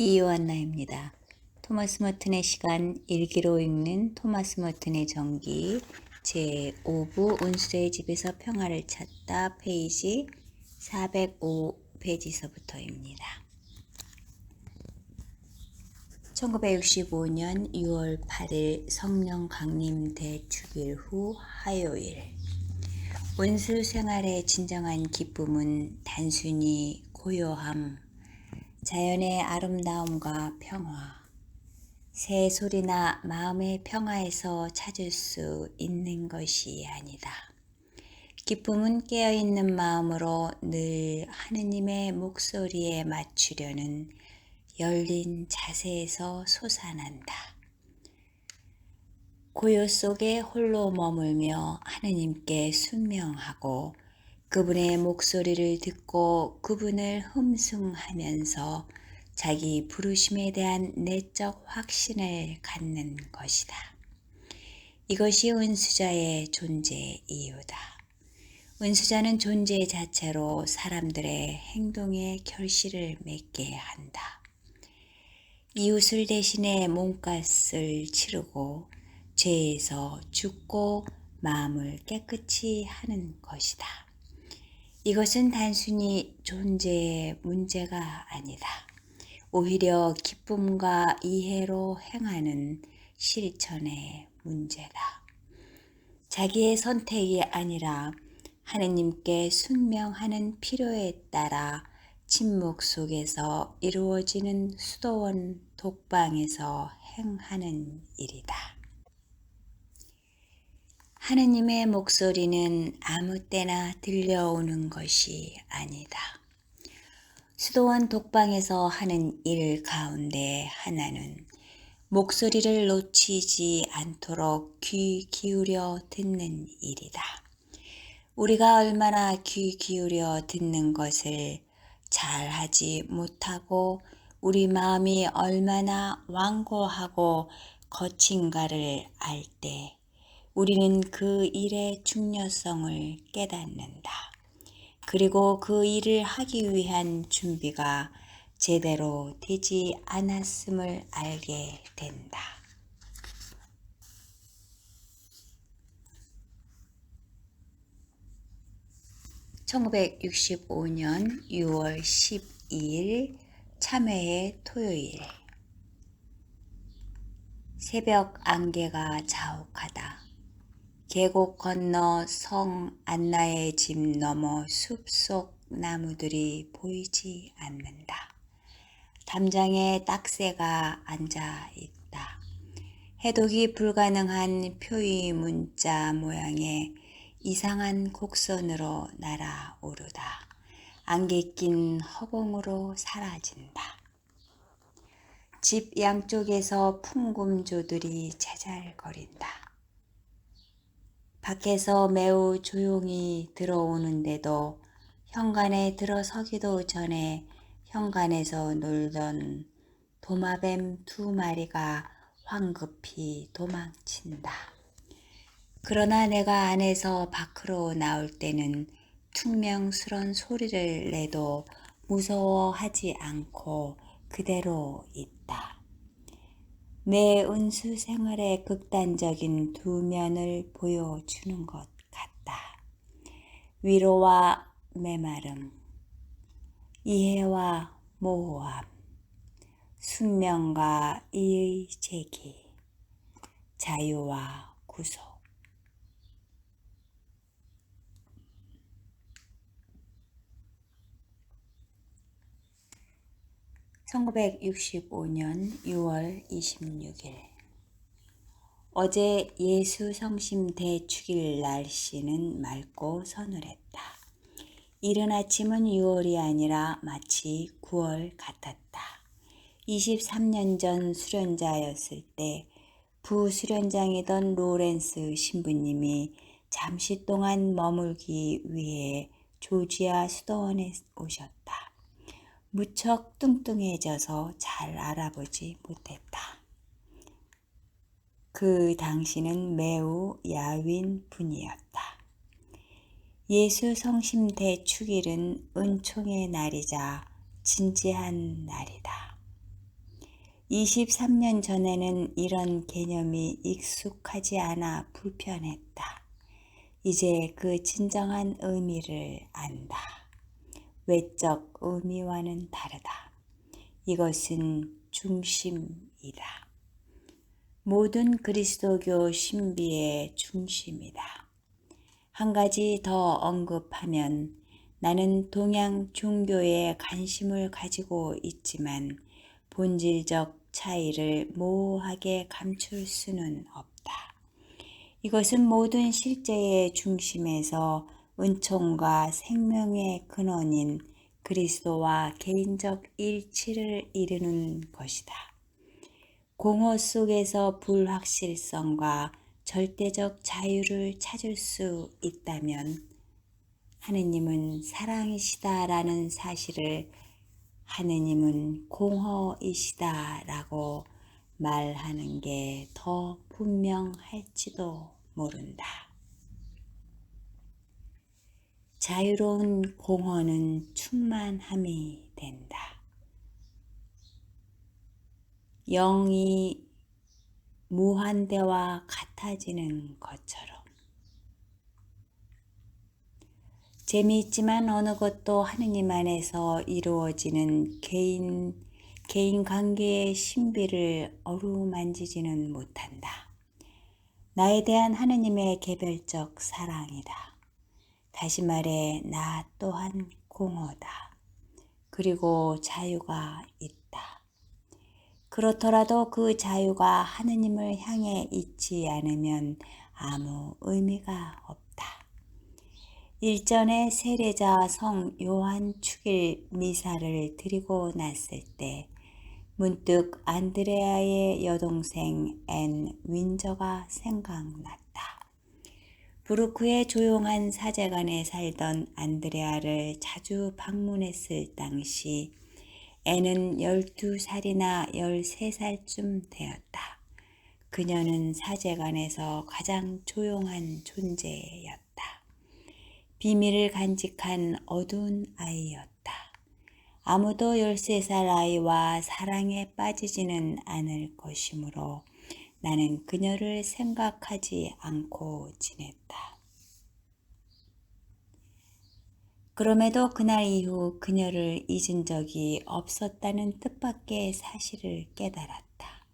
이요한나입니다. 토마스 머튼의 시간 일기로 읽는 토마스 머튼의 전기 제5부 운수의 집에서 평화를 찾다 페이지 405페이지서부터입니다. 1965년 6월 8일 성령 강림 대 축일 후 화요일 운수 생활의 진정한 기쁨은 단순히 고요함, 자연의 아름다움과 평화, 새 소리나 마음의 평화에서 찾을 수 있는 것이 아니다. 기쁨은 깨어있는 마음으로 늘 하느님의 목소리에 맞추려는 열린 자세에서 솟아난다. 고요 속에 홀로 머물며 하느님께 순명하고 그분의 목소리를 듣고 그분을 흠숭하면서 자기 부르심에 대한 내적 확신을 갖는 것이다. 이것이 은수자의 존재 이유다. 은수자는 존재 자체로 사람들의 행동에 결실을 맺게 한다. 이웃을 대신해 몸값을 치르고 죄에서 죽고 마음을 깨끗이 하는 것이다. 이것은 단순히 존재의 문제가 아니다. 오히려 기쁨과 이해로 행하는 실천의 문제다. 자기의 선택이 아니라 하느님께 순명하는 필요에 따라 침묵 속에서 이루어지는 수도원 독방에서 행하는 일이다. 하느님의 목소리는 아무 때나 들려오는 것이 아니다. 수도원 독방에서 하는 일 가운데 하나는 목소리를 놓치지 않도록 귀 기울여 듣는 일이다. 우리가 얼마나 귀 기울여 듣는 것을 잘 하지 못하고 우리 마음이 얼마나 완고하고 거친가를 알때 우리는 그 일의 중요성을 깨닫는다. 그리고 그 일을 하기 위한 준비가 제대로 되지 않았음을 알게 된다. (1965년 6월 12일) 참회의 토요일 새벽 안개가 자욱하다. 계곡 건너 성 안나의 집 너머 숲속 나무들이 보이지 않는다. 담장에 딱새가 앉아 있다. 해독이 불가능한 표의 문자 모양의 이상한 곡선으로 날아오르다. 안개 낀 허공으로 사라진다. 집 양쪽에서 풍금조들이 제잘거린다. 밖에서 매우 조용히 들어오는데도 현관에 들어서기도 전에 현관에서 놀던 도마뱀 두 마리가 황급히 도망친다. 그러나 내가 안에서 밖으로 나올 때는 퉁명스런 소리를 내도 무서워하지 않고 그대로 있다. 내 은수 생활의 극단적인 두 면을 보여주는 것 같다. 위로와 메마름, 이해와 모호함, 순명과 이의 제기, 자유와 구속. 1965년 6월 26일 어제 예수 성심 대축일 날씨는 맑고 서늘했다. 이른 아침은 6월이 아니라 마치 9월 같았다. 23년 전 수련자였을 때 부수련장이던 로렌스 신부님이 잠시 동안 머물기 위해 조지아 수도원에 오셨다. 무척 뚱뚱해져서 잘 알아보지 못했다. 그 당시는 매우 야윈 분이었다. 예수 성심 대 축일은 은총의 날이자 진지한 날이다. 23년 전에는 이런 개념이 익숙하지 않아 불편했다. 이제 그 진정한 의미를 안다. 외적 의미와는 다르다. 이것은 중심이다. 모든 그리스도교 신비의 중심이다. 한 가지 더 언급하면 나는 동양 종교에 관심을 가지고 있지만 본질적 차이를 모호하게 감출 수는 없다. 이것은 모든 실제의 중심에서 은총과 생명의 근원인 그리스도와 개인적 일치를 이루는 것이다. 공허 속에서 불확실성과 절대적 자유를 찾을 수 있다면 하느님은 사랑이시다라는 사실을 하느님은 공허이시다라고 말하는 게 더 분명할지도 모른다. 자유로운 공허는 충만함이 된다. 영이 무한대와 같아지는 것처럼 재미있지만 어느 것도 하느님 안에서 이루어지는 개인, 개인 관계의 신비를 어루만지지는 못한다. 나에 대한 하느님의 개별적 사랑이다. 다시 말해, 나 또한 공허다. 그리고 자유가 있다. 그렇더라도 그 자유가 하느님을 향해 있지 않으면 아무 의미가 없다. 일전에 세례자 성 요한 축일 미사를 드리고 났을 때 문득 안드레아의 여동생 앤 윈저가 생각났다. 부르크의 조용한 사제관에 살던 안드레아를 자주 방문했을 당시 앤은 12살이나 13살쯤 되었다. 그녀는 사제관에서 가장 조용한 존재였다. 비밀을 간직한 어두운 아이였다. 아무도 13살 아이와 사랑에 빠지지는 않을 것이므로 나는 그녀를 생각하지 않고 지냈다. 그럼에도 그날 이후 그녀를 잊은 적이 없었다는 뜻밖의 사실을 깨달았다.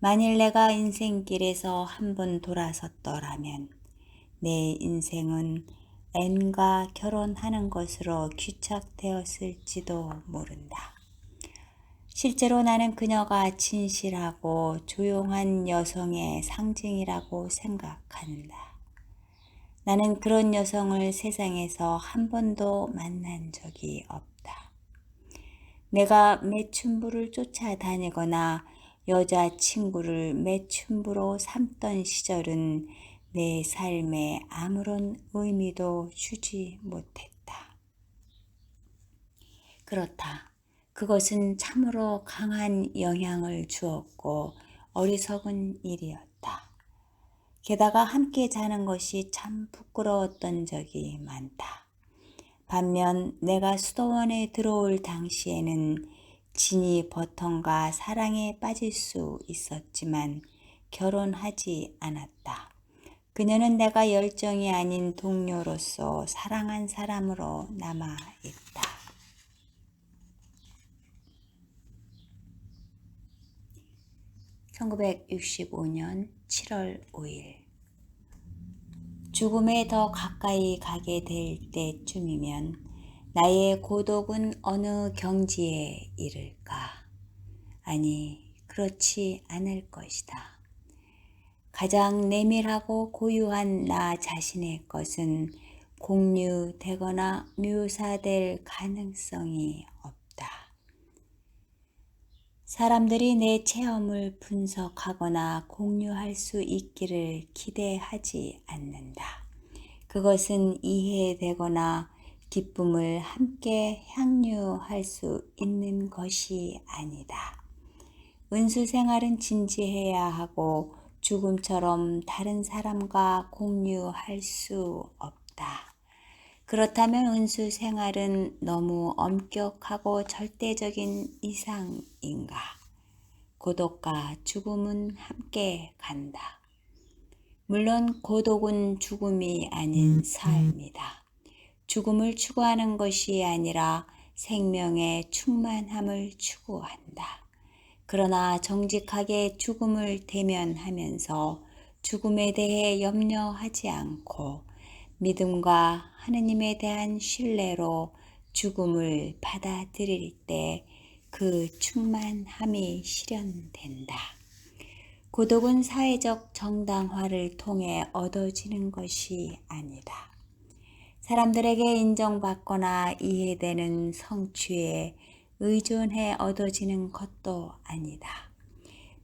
만일 내가 인생길에서 한 번 돌아섰더라면 내 인생은 앤과 결혼하는 것으로 귀착되었을지도 모른다. 실제로 나는 그녀가 진실하고 조용한 여성의 상징이라고 생각한다. 나는 그런 여성을 세상에서 한 번도 만난 적이 없다. 내가 매춘부를 쫓아다니거나 여자친구를 매춘부로 삼던 시절은 내 삶에 아무런 의미도 주지 못했다. 그렇다. 그것은 참으로 강한 영향을 주었고 어리석은 일이었다. 게다가 함께 자는 것이 참 부끄러웠던 적이 많다. 반면 내가 수도원에 들어올 당시에는 진이 버턴과 사랑에 빠질 수 있었지만 결혼하지 않았다. 그녀는 내가 열정이 아닌 동료로서 사랑한 사람으로 남아 있다. (1965년 7월 5일) 죽음에 더 가까이 가게 될 때쯤이면 나의 고독은 어느 경지에 이를까? 아니, 그렇지 않을 것이다. 가장 내밀하고 고유한 나 자신의 것은 공유되거나 묘사될 가능성이 없다. 사람들이 내 체험을 분석하거나 공유할 수 있기를 기대하지 않는다. 그것은 이해되거나 기쁨을 함께 향유할 수 있는 것이 아니다. 은수 생활은 진지해야 하고 죽음처럼 다른 사람과 공유할 수 없다. 그렇다면 은수 생활은 너무 엄격하고 절대적인 이상인가? 고독과 죽음은 함께 간다. 물론 고독은 죽음이 아닌 삶이다. 죽음을 추구하는 것이 아니라 생명의 충만함을 추구한다. 그러나 정직하게 죽음을 대면하면서 죽음에 대해 염려하지 않고 믿음과 하느님에 대한 신뢰로 죽음을 받아들일 때 그 충만함이 실현된다. 고독은 사회적 정당화를 통해 얻어지는 것이 아니다. 사람들에게 인정받거나 이해되는 성취에 의존해 얻어지는 것도 아니다.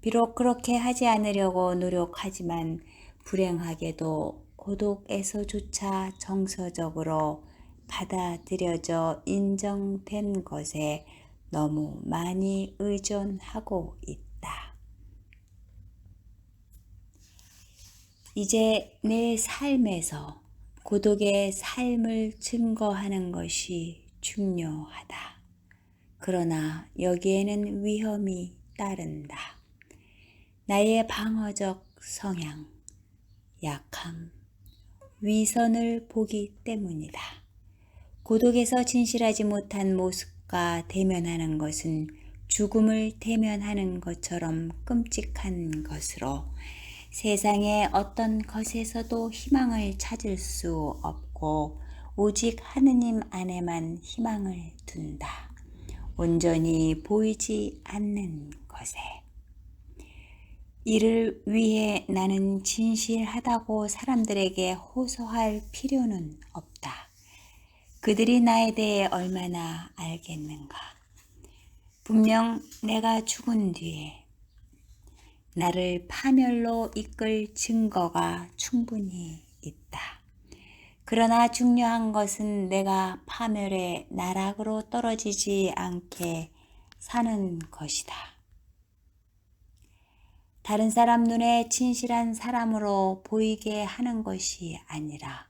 비록 그렇게 하지 않으려고 노력하지만 불행하게도 고독에서조차 정서적으로 받아들여져 인정된 것에 너무 많이 의존하고 있다. 이제 내 삶에서 고독의 삶을 증거하는 것이 중요하다. 그러나 여기에는 위험이 따른다. 나의 방어적 성향, 약함, 위선을 보기 때문이다. 고독에서 진실하지 못한 모습과 대면하는 것은 죽음을 대면하는 것처럼 끔찍한 것으로 세상의 어떤 것에서도 희망을 찾을 수 없고 오직 하느님 안에만 희망을 둔다. 온전히 보이지 않는 것에. 이를 위해 나는 진실하다고 사람들에게 호소할 필요는 없다. 그들이 나에 대해 얼마나 알겠는가. 분명 내가 죽은 뒤에 나를 파멸로 이끌 증거가 충분히 있다. 그러나 중요한 것은 내가 파멸의 나락으로 떨어지지 않게 사는 것이다. 다른 사람 눈에 진실한 사람으로 보이게 하는 것이 아니라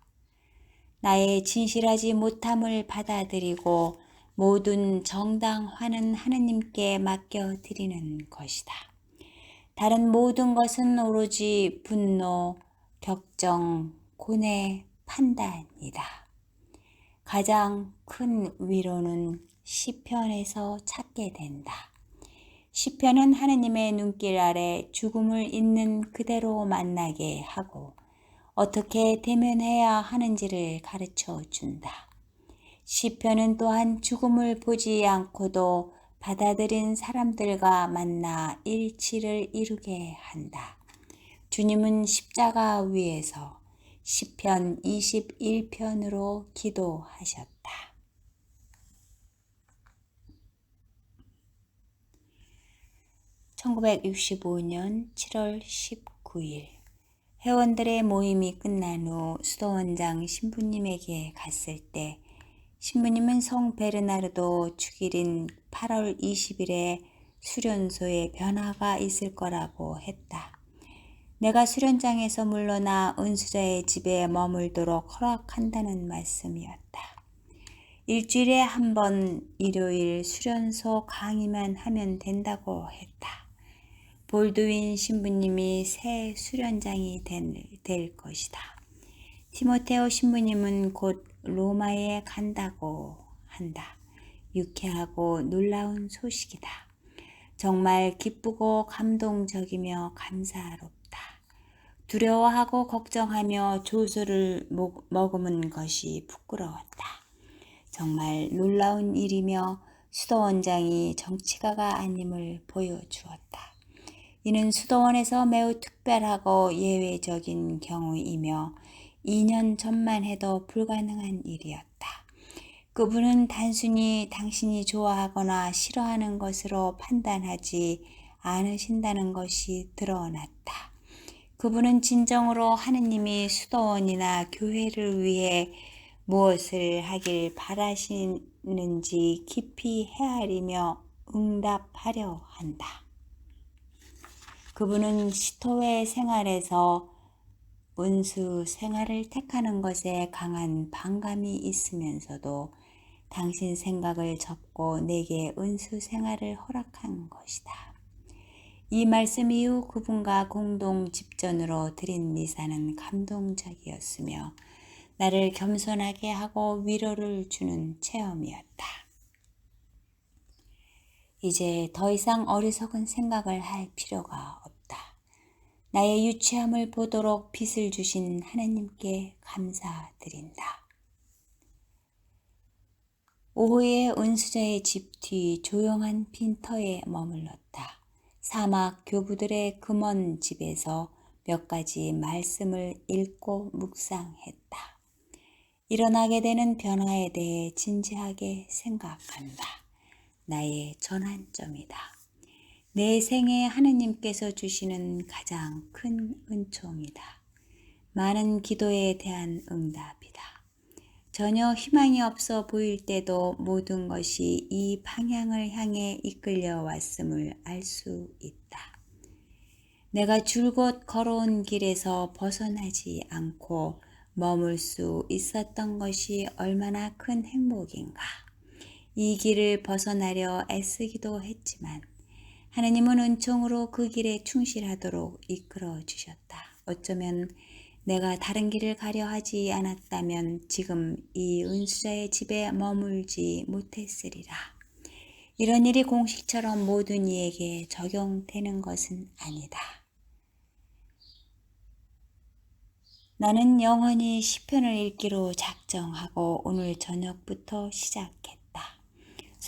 나의 진실하지 못함을 받아들이고 모든 정당화는 하느님께 맡겨드리는 것이다. 다른 모든 것은 오로지 분노, 격정, 고뇌, 판단이다. 가장 큰 위로는 시편에서 찾게 된다. 시편은 하느님의 눈길 아래 죽음을 있는 그대로 만나게 하고 어떻게 대면해야 하는지를 가르쳐 준다. 시편은 또한 죽음을 보지 않고도 받아들인 사람들과 만나 일치를 이루게 한다. 주님은 십자가 위에서 시편 21편으로 기도하셨다. (1965년 7월 19일) 회원들의 모임이 끝난 후 수도원장 신부님에게 갔을 때 신부님은 성 베르나르도 축일인 8월 20일에 수련소에 변화가 있을 거라고 했다. 내가 수련장에서 물러나 은수자의 집에 머물도록 허락한다는 말씀이었다. 일주일에 한 번 일요일 수련소 강의만 하면 된다고 했다. 볼드윈 신부님이 새 수련장이 될, 될 것이다. 티모테오 신부님은 곧 로마에 간다고 한다. 유쾌하고 놀라운 소식이다. 정말 기쁘고 감동적이며 감사롭다. 두려워하고 걱정하며 조소를 머금은 것이 부끄러웠다. 정말 놀라운 일이며 수도원장이 정치가가 아님을 보여주었다. 이는 수도원에서 매우 특별하고 예외적인 경우이며 2년 전만 해도 불가능한 일이었다. 그분은 단순히 당신이 좋아하거나 싫어하는 것으로 판단하지 않으신다는 것이 드러났다. 그분은 진정으로 하느님이 수도원이나 교회를 위해 무엇을 하길 바라시는지 깊이 헤아리며 응답하려 한다. 그분은 시토회 생활에서 은수 생활을 택하는 것에 강한 반감이 있으면서도 당신 생각을 접고 내게 은수 생활을 허락한 것이다. 이 말씀 이후 그분과 공동 집전으로 드린 미사는 감동적이었으며 나를 겸손하게 하고 위로를 주는 체험이었다. 이제 더 이상 어리석은 생각을 할 필요가. 나의 유치함을 보도록 빛을 주신 하나님께 감사드린다. 오후에 은수자의 집 뒤 조용한 빈터에 머물렀다. 사막 교부들의 금원 집에서 몇 가지 말씀을 읽고 묵상했다. 일어나게 되는 변화에 대해 진지하게 생각한다. 나의 전환점이다. 내 생에 하느님께서 주시는 가장 큰 은총이다. 많은 기도에 대한 응답이다. 전혀 희망이 없어 보일 때도 모든 것이 이 방향을 향해 이끌려 왔음을 알 수 있다. 내가 줄곧 걸어온 길에서 벗어나지 않고 머물 수 있었던 것이 얼마나 큰 행복인가. 이 길을 벗어나려 애쓰기도 했지만 하나님은 은총으로 그 길에 충실하도록 이끌어 주셨다. 어쩌면 내가 다른 길을 가려 하지 않았다면 지금 이 은수자의 집에 머물지 못했으리라. 이런 일이 공식처럼 모든 이에게 적용되는 것은 아니다. 나는 영원히 시편을 읽기로 작정하고 오늘 저녁부터 시작했다.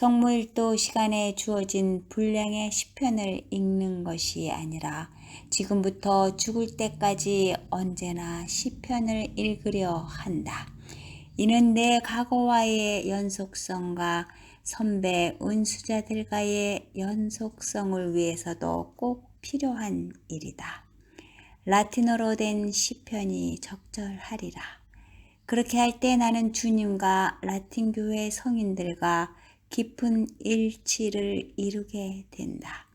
성무일도 시간에 주어진 분량의 시편을 읽는 것이 아니라 지금부터 죽을 때까지 언제나 시편을 읽으려 한다. 이는 내 과거와의 연속성과 선배 은수자들과의 연속성을 위해서도 꼭 필요한 일이다. 라틴어로 된 시편이 적절하리라. 그렇게 할 때 나는 주님과 라틴 교회 성인들과 깊은 일치를 이루게 된다.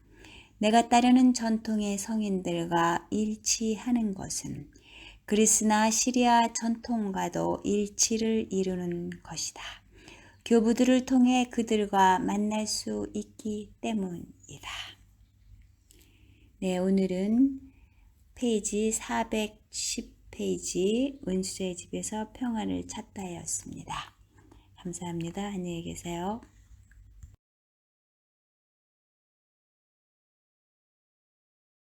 내가 따르는 전통의 성인들과 일치하는 것은 그리스나 시리아 전통과도 일치를 이루는 것이다. 교부들을 통해 그들과 만날 수 있기 때문이다. 네, 오늘은 페이지 410페이지 은수의 집에서 평안을 찾다였습니다. 감사합니다. 안녕히 계세요.